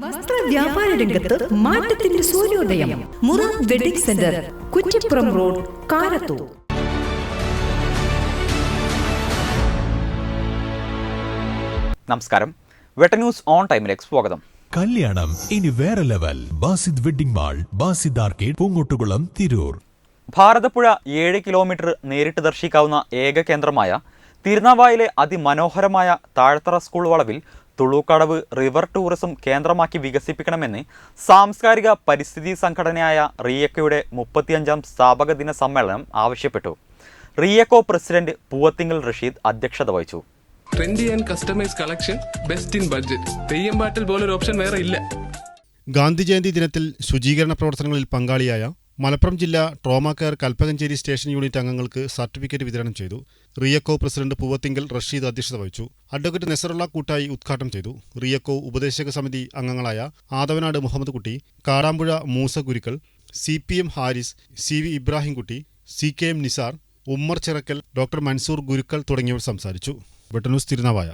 വസ്ത്ര വ്യാപാര രംഗത്ത് മാറ്റത്തിന്റെ സൂര്യോദയം. മുറ wedding centre Kuttippuram road Karathur. നമസ്കാരം. വെട്ട ന്യൂസ് ഓൺ ടൈമിലേക്ക് സ്വാഗതം. കല്യാണം ഇനി വേറെ level. Basid wedding mall Basid arcade Poongottukulam Tirur. Bharathapuzha ഏഴ് കിലോമീറ്റർ നേരിട്ട് ദർശിക്കാവുന്ന ഏക കേന്ദ്രമായ തിരുനാവായിലെ അതിമനോഹരമായ താഴ്ത്തറ സ്കൂൾ വളവിൽ തുളൂക്കടവ് റിവർ ടൂറിസം കേന്ദ്രമാക്കി വികസിപ്പിക്കണമെന്ന് സാംസ്കാരിക പരിസ്ഥിതി സംഘടനയായ റിയക്കോയുടെ മുപ്പത്തിയഞ്ചാം സ്ഥാപക ദിന സമ്മേളനം ആവശ്യപ്പെട്ടു. റിയക്കോ പ്രസിഡന്റ് പൂവത്തിങ്കൽ റഷീദ് അധ്യക്ഷത വഹിച്ചു. Trendy and customise collection best in budget Theyyam പാട്ടിൽ പോലൊരു ഓപ്ഷൻ വേറെ ഇല്ല. ഗാന്ധി ജയന്തി ദിനത്തിൽ ശുചീകരണ പ്രവർത്തനങ്ങളിൽ പങ്കാളിയായ മലപ്പുറം ജില്ലാ trauma care Kalpakanchery station unit അംഗങ്ങൾക്ക് സർട്ടിഫിക്കറ്റ് വിതരണം ചെയ്തു. റിയക്കോ പ്രസിഡന്റ് പൂവത്തിങ്കൽ റഷീദ് അധ്യക്ഷത വഹിച്ചു. അഡ്വക്കേറ്റ് നെസറുള്ള കൂട്ടായി ഉദ്ഘാടനം ചെയ്തു റിയക്കോ ഉപദേശക സമിതി അംഗങ്ങളായ ആദവനാട് മുഹമ്മദ് കുട്ടി Kadampuzha Moosa Gurukkal C P M Haris C V Ibrahimkutty C K M Nisar Ummer Chirakkal doctor Mansoor Gurukkal തുടങ്ങിയവർ സംസാരിച്ചു. വെട്ടന്യൂസ് തിരുനാവായ.